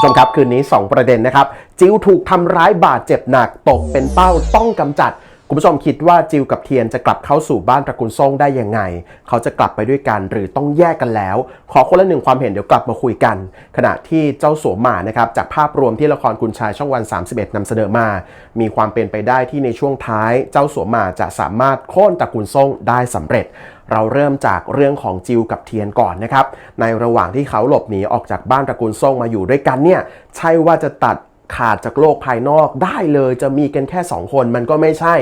ผู้ชมครับคืนนี้ 2 ประเด็นนะครับ จิวถูกทำร้ายบาดเจ็บหนักตกเป็นเป้าต้องกำจัด คุณผู้ชมคิดว่าจิวกับเทียนจะกลับเข้าสู่บ้านตระกูลซ่งได้ยังไง เขาจะกลับไปด้วยกันหรือต้องแยกกันแล้ว ขอคนละหนึ่งความเห็นเดี๋ยวกลับมาคุยกัน ขณะที่เจ้าสัวหมานะครับจากภาพรวมที่ละครคุณชายช่องวัน 31นำเสนอมา มีความเป็นไปได้ที่ในช่วงท้าย เจ้าสัวหมาจะสามารถโค่นตระกูลซ่งได้สำเร็จเราเริ่มจากเรื่องของจิวกับเทียนก่อนนะครับ ในระหว่างที่เขาหลบหนีออกจากบ้านตระกูลซ่งมาอยู่ด้วยกันเนี่ย ใช่ว่าจะตัด ขาดจากโลกภายนอกได้เลยจะมีกันแค่ 2 คนมันก็ไม่ใช่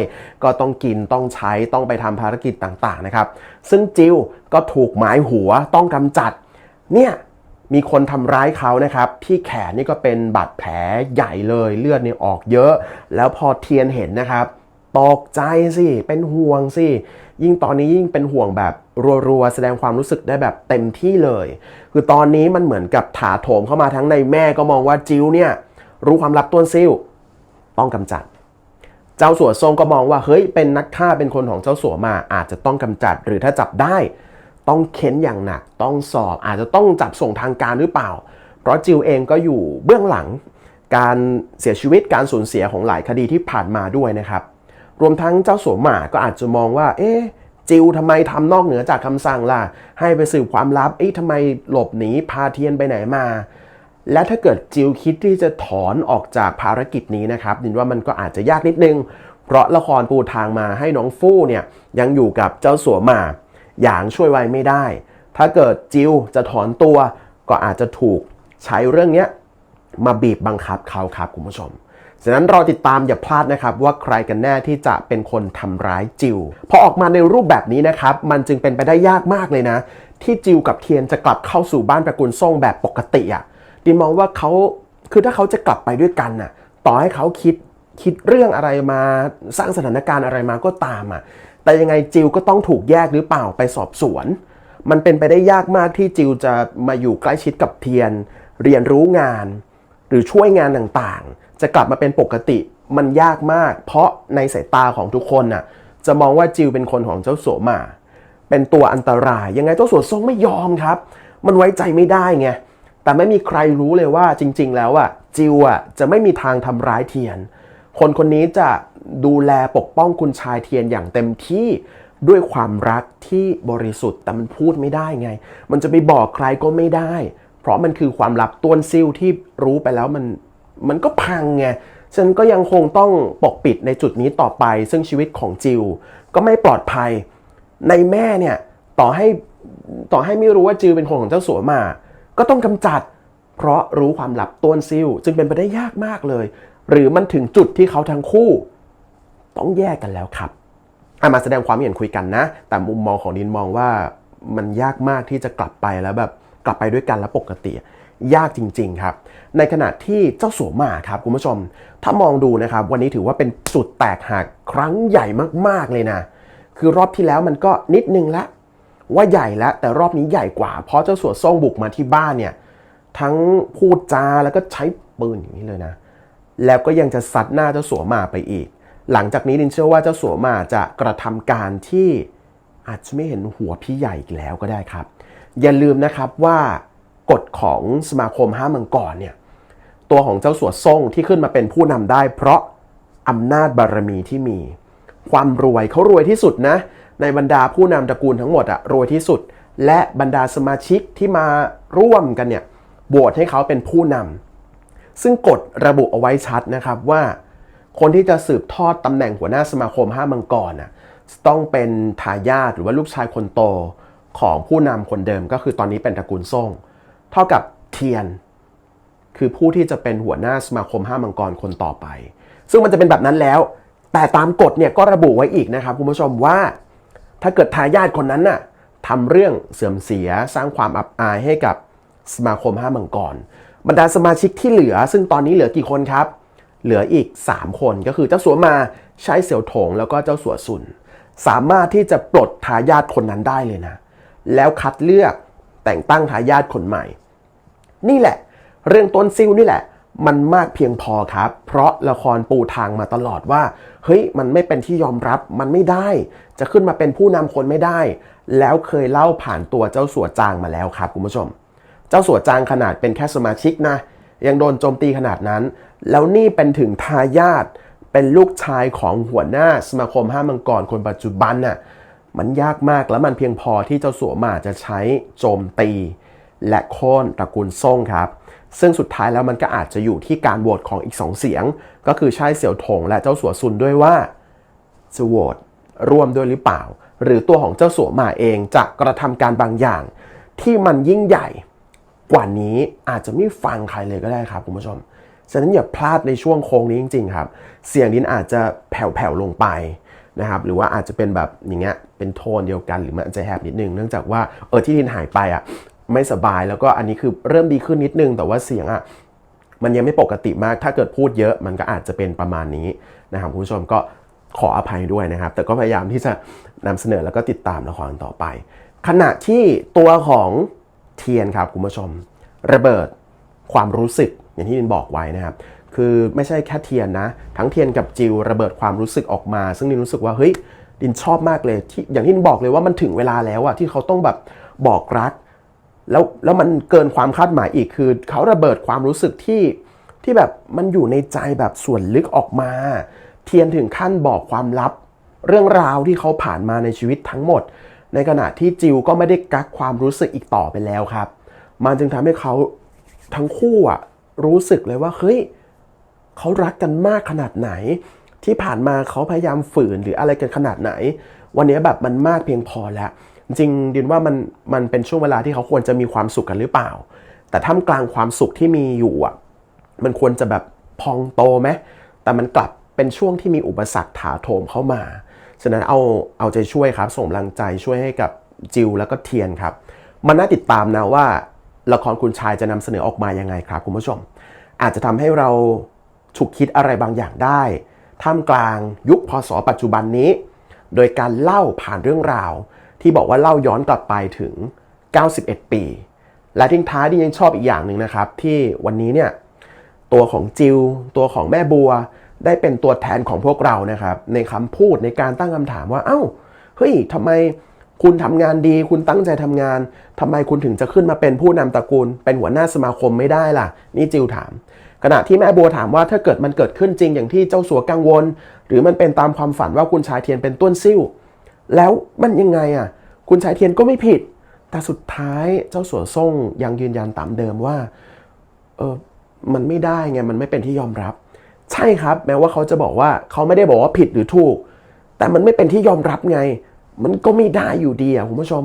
ก็ต้องกินต้องใช้ต้องไปทำภารกิจต่างๆนะครับ ซึ่งจิวก็ถูกหมายหัวต้องกำจัด เนี่ยมีคนทำร้ายเขานะครับ ที่แขนนี่ก็เป็นบาดแผลใหญ่เลยเลือดเนี่ยออกเยอะ แล้วพอเทียนเห็นนะครับตกใจสิ เป็นห่วงสิ ยิ่งตอนนี้ยิ่งเป็นห่วงแบบรัวๆ แสดงความรู้สึกได้แบบเต็มที่เลย คือตอนนี้มันเหมือนกับถาโถมเข้ามาทั้งในแม่ก็มองว่าจิวเนี่ย รู้ความลับต้นซิ่วต้องกำจัด เจ้าสัวทรงก็มองว่าเฮ้ยเป็นนักฆ่าเป็นคนของเจ้าสัวมาอาจจะต้องกำจัด หรือถ้าจับได้ต้องเค้นอย่างหนัก ต้องสอบอาจจะต้องจับส่งทางการหรือเปล่า เพราะจิวเองก็อยู่เบื้องหลัง การเสียชีวิตการสูญเสียของหลายคดีที่ผ่านมาด้วยนะครับ รวมทั้งเจ้าสัวหมาก็อาจจะมองว่า เอ๊ะจิวทำไมทำนอกเหนือจากคำสั่งล่ะ ให้ไปสืบความลับเอ๊ะทำไมหลบหนีพาเทียนไปไหนมา และถ้าเกิดจิวคิดที่จะถอนออกจากภารกิจนี้นะครับดินว่ามันก็อาจจะยากนิดนึง เพราะละครปูทางมาให้น้องฟู่เนี่ยยังอยู่กับเจ้าสัวหมาหยางช่วยไว้ไม่ได้ ถ้าเกิดจิวจะถอนตัว ก็อาจจะถูกใช้เรื่องนี้มาบีบบังคับเขาครับคุณผู้ชมฉะนั้นรอติดตามอย่าพลาดนะครับ ว่าใครกันแน่ที่จะเป็นคนทำร้ายจิวพอออกมาในรูปแบบนี้นะครับ มันจึงเป็นไปได้ยากมากเลยนะ ที่จิวกับเทียนจะกลับเข้าสู่บ้านตระกูลซ่งแบบปกติอะ่ะ ดินมองว่าเขาคือถ้าเขาจะกลับไปด้วยกันน่ะ ต่อให้เขาคิดคิดเรื่องอะไรมาสร้างสถานการณ์อะไรมาก็ตามอะ แต่ยังไงจิวก็ต้องถูกแยกหรือเปล่าไปสอบสวน มันเป็นไปได้ยากมากที่จิวจะมาอยู่ใกล้ชิดกับเทียน เรียนรู้งาน หรือช่วยงานต่างๆ จะกลับมาเป็นปกติมันยากมาก เพราะในสายตาของทุกคนน่ะ จะมองว่าจิวเป็นคนของเจ้าสัวมาเป็นตัวอันตราย ยังไงเจ้าสัวทรงไม่ยอมครับ มันไว้ใจไม่ได้ไง แต่ไม่มีใครรู้เลยว่าจริง ๆ แล้วอะจิวอะจะไม่มีทางทำร้ายเทียน คนคนนี้จะดูแลปกป้องคุณชายเทียนอย่างเต็มที่ด้วยความรักที่บริสุทธิ์แต่มันพูดไม่ได้ไง มันจะไปบอกใครก็ไม่ได้ เพราะมันคือความลับต้วนซิ่วที่รู้ไปแล้วมันมันก็พังไงฉันก็ยังคงต้องปกปิดในจุดนี้ต่อไป ซึ่งชีวิตของจิวก็ไม่ปลอดภัย ในแม่เนี่ยต่อให้ต่อให้ไม่รู้ว่าจิวเป็นคนของเจ้าสัวมา ก็ต้องกำจัด เพราะรู้ความลับต้นซิ่วจึงเป็นไปได้ยากมากเลย หรือมันถึงจุดที่เขาทั้งคู่ ต้องแยกกันแล้วครับอามาแสดงความเห็นคุยกันนะ แต่มุมมองของดินมองว่ามันยากมากที่จะกลับไปแล้วแบบกลับไปด้วยกันแล้วปกติ ยากจริง ๆ ครับ ในขณะที่เจ้าสัวหมาครับคุณผู้ชม ถ้ามองดูนะครับ วันนี้ถือว่าเป็นจุดแตกหักครั้งใหญ่มากๆเลยนะ คือรอบที่แล้วมันก็นิดนึงละ ว่าใหญ่แล้วแต่รอบนี้ใหญ่กว่า เพราะเจ้าสัวซ่งบุกมาที่บ้านเนี่ยทั้งพูดจาแล้วก็ใช้ปืนอย่างนี้เลยนะ แล้วก็ยังจะซัดหน้าเจ้าสัวหมาไปอีก หลังจากนี้ดินเชื่อว่าเจ้าสัวหมาจะกระทำการที่อาจจะไม่เห็นหัวพี่ใหญ่อีกแล้วก็ได้ครับ อย่าลืมนะครับว่ากฎของสมาคมห้ามังกรเนี่ยตัวของเจ้าสัวซ่งที่ขึ้นมาเป็นผู้นำได้ เพราะอำนาจบารมีที่มี ความรวยเขารวยที่สุดนะ ในบรรดาผู้นำตระกูลทั้งหมดอะรวยที่สุด และบรรดาสมาชิกที่มาร่วมกันเนี่ยโหวตให้เขาเป็นผู้นำซึ่งกฎระบุเอาไว้ชัดนะครับว่า คนที่จะสืบทอดตำแหน่งหัวหน้าสมาคมห้ามังกรน่ะต้องเป็นทายาทหรือว่าลูกชายคนโตของผู้นำคนเดิมก็คือตอนนี้เป็นตระกูลซ่ง เท่ากับเทียน คือผู้ที่จะเป็นหัวหน้าสมาคมห้ามังกรคนต่อไป ซึ่งมันจะเป็นแบบนั้นแล้ว แต่ตามกฎเนี่ยก็ระบุไว้อีกนะครับคุณผู้ชมว่า ถ้าเกิดทายาทคนนั้นน่ะทำเรื่องเสื่อมเสียสร้างความอับอายให้กับสมาคมห้ามังกรบรรดาสมาชิกที่เหลือ ซึ่งตอนนี้เหลือกี่คนครับ เหลืออีก 3 คนก็คือเจ้าสัวมาใช้เสี่ยวถงแล้วก็เจ้าสัวซุน สามารถที่จะปลดทายาทคนนั้นได้เลยนะ แล้วคัดเลือกแต่งตั้งทายาทคนใหม่ นี่แหละ เรื่องต้นซิ่วนี่แหละ มันมากเพียงพอครับ เพราะละครปูทางมาตลอดว่า เฮ้ย มันไม่เป็นที่ยอมรับ มันไม่ได้ จะขึ้นมาเป็นผู้นำคนไม่ได้ แล้วเคยเล่าผ่านตัวเจ้าสัวจางมาแล้วครับคุณผู้ชม เจ้าสัวจางขนาดเป็นแค่สมาชิกนะ ยังโดนโจมตีขนาดนั้น แล้วนี่เป็นถึงทายาท เป็นลูกชายของหัวหน้าสมาคมห้ามังกรคนปัจจุบันน่ะ มันยากมากแล้วมันเพียงพอที่เจ้าสัวหมาจะใช้โจมตี และโค่นตระกูลซ่งครับ ซึ่งสุดท้ายแล้วมันก็อาจจะอยู่ที่การโหวตของอีกสองเสียง ก็คือชายเสี่ยวถงและเจ้าสัวซุนด้วยว่าจะโหวตร่วมด้วยหรือเปล่า หรือตัวของเจ้าสัวหมาเองจะกระทำการบางอย่าง ที่มันยิ่งใหญ่กว่านี้อาจจะไม่ฟังใครเลยก็ได้ครับคุณผู้ชม ฉะนั้นอย่าพลาดในช่วงโค้งนี้จริง ๆ ครับ เสียงดินอาจจะแผ่วๆลงไปนะครับ หรือว่าอาจจะเป็นแบบอย่างเงี้ย เป็นโทนเดียวกัน หรือมันอาจจะแหบนิดนึง เนื่องจากว่าเออที่ดินหายไปอะ ไม่สบาย แล้วก็อันนี้คือเริ่มดีขึ้นนิดนึง แต่ว่าเสียงอะมันยังไม่ปกติมาก ถ้าเกิดพูดเยอะมันก็อาจจะเป็นประมาณนี้นะครับคุณผู้ชมก็ขออภัยด้วยนะครับ แต่ก็พยายามที่จะนำเสนอแล้วก็ติดตามละครต่อไป ขณะที่ตัวของเทียนครับคุณผู้ชม ระเบิดความรู้สึกอย่างที่ดินบอกไว้นะครับ คือไม่ใช่แค่เทียนนะ ทั้งเทียนกับจิวระเบิดความรู้สึกออกมา ซึ่งดินรู้สึกว่าเฮ้ยดินชอบมากเลยที่อย่างที่ดินบอกเลยว่ามันถึงเวลาแล้วอะที่เขาต้องแบบบอกรัก แล้วแล้วมันเกินความคาดหมายอีกคือ เขาระเบิดความรู้สึกที่ที่แบบมันอยู่ในใจแบบส่วนลึกออกมา เทียนถึงขั้นบอกความลับ เรื่องราวที่เขาผ่านมาในชีวิตทั้งหมด ในขณะที่จิวก็ไม่ได้กักความรู้สึกอีกต่อไปแล้วครับ มันจึงทำให้เขาทั้งคู่อะรู้สึกเลยว่าเฮ้ยเขารักกันมากขนาดไหน ที่ผ่านมาเขาพยายามฝืนหรืออะไรกันขนาดไหน วันนี้แบบมันมากเพียงพอแล้ว จริงดินว่ามันมันเป็นช่วงเวลาที่เขาควรจะมีความสุขกันหรือเปล่า แต่ท่ามกลางความสุขที่มีอยู่อะมันควรจะแบบพองโตไหมแต่มันกลับเป็นช่วงที่มีอุปสรรคถาโถมเข้ามาฉะนั้นเอาเอาใจช่วยครับ ส่งกำลังใจช่วยให้กับจิวแล้วก็เทียนครับ มันน่าติดตามนะว่าละครคุณชายจะนำเสนอออกมายังไงครับคุณผู้ชม อาจจะทำให้เราฉุกคิดอะไรบางอย่างได้ ท่ามกลางยุคพศปัจจุบันนี้ โดยการเล่าผ่านเรื่องราว ที่บอกว่าเล่าย้อนกลับไปถึง 91 ปี และทิ้งท้ายที่ยังชอบอีกอย่างหนึ่งนะครับ ที่วันนี้เนี่ยตัวของจิวตัวของแม่บัว ได้เป็นตัวแทนของพวกเรานะครับ ในคำพูดในการตั้งคำถามว่า เอ้าเฮ้ยทำไมคุณทำงานดี คุณตั้งใจทำงานทำไมคุณถึงจะขึ้นมาเป็นผู้นำตระกูล เป็นหัวหน้าสมาคมไม่ได้ล่ะ นี่จิวถาม ขณะที่แม่บัวถามว่าถ้าเกิดมันเกิดขึ้นจริงอย่างที่เจ้าสัวกังวล หรือมันเป็นตามความฝันว่าคุณชายเทียนเป็นต้นซิ่ว แล้วมันยังไงอะ คุณชายเทียนก็ไม่ผิด แต่สุดท้ายเจ้าสัวซ่งยังยืนยันตามเดิมว่า เออ มันไม่ได้ไง มันไม่เป็นที่ยอมรับ ใช่ครับ แม้ว่าเขาจะบอกว่าเขาไม่ได้บอกว่าผิดหรือถูก แต่มันไม่เป็นที่ยอมรับไง มันก็ไม่ได้อยู่ดีอะคุณผู้ชม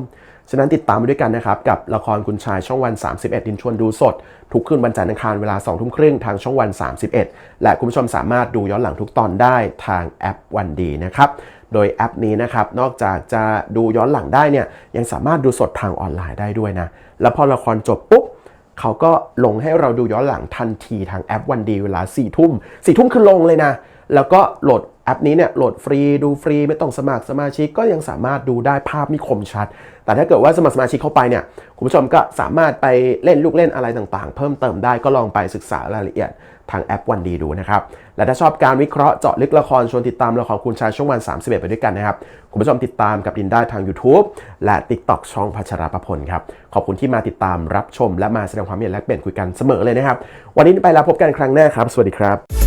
ฉะนั้นติดตามไปด้วยกันนะครับ กับละครคุณชายช่องวัน 31 ดินชวนดูสด ทุกคืนวันจันทร์อังคารเวลา2ทุ่มครึ่งทางช่องวัน 31 และคุณผู้ชมสามารถดูย้อนหลังทุกตอนได้ทางแอปวันดีนะครับ โดยแอปนี้นะครับ นอกจากจะดูย้อนหลังได้เนี่ย ยังสามารถดูสดทางออนไลน์ได้ด้วยนะ แล้วพอละครจบปุ๊บเขาก็ลงให้เราดูย้อนหลังทันทีทางแอปวันดีเวลา4ี่ทุ่มสี่ทุ่มคือลงเลยนะ แล้วก็โหลด แอปนี้เนี่ยโหลดฟรีดูฟรีไม่ต้องสมัครสมาชิกก็ยังสามารถดูได้ภาพไม่คมชัด แต่ถ้าเกิดว่าสมัครสมาชิกเข้าไปเนี่ยคุณผู้ชมก็สามารถไปเล่นลูกเล่นอะไรต่างๆ เพิ่มเติมได้ก็ลองไปศึกษารายละเอียดทางแอปวันดีดูนะครับ และถ้าชอบการวิเคราะห์เจาะลึกละครชวนติดตามละครคุณชายช่องวัน 31 ไปด้วยกันนะครับ คุณผู้ชมติดตามกับดินได้ทาง YouTube และ TikTok ช่องพัชราประพลครับ ขอบคุณที่มาติดตามรับชมและมาแสดงความเห็นแลกเปลี่ยนคุยกันเสมอเลยนะครับ วันนี้ไปแล้วพบกันครั้งหน้าครับ สวัสดีครับ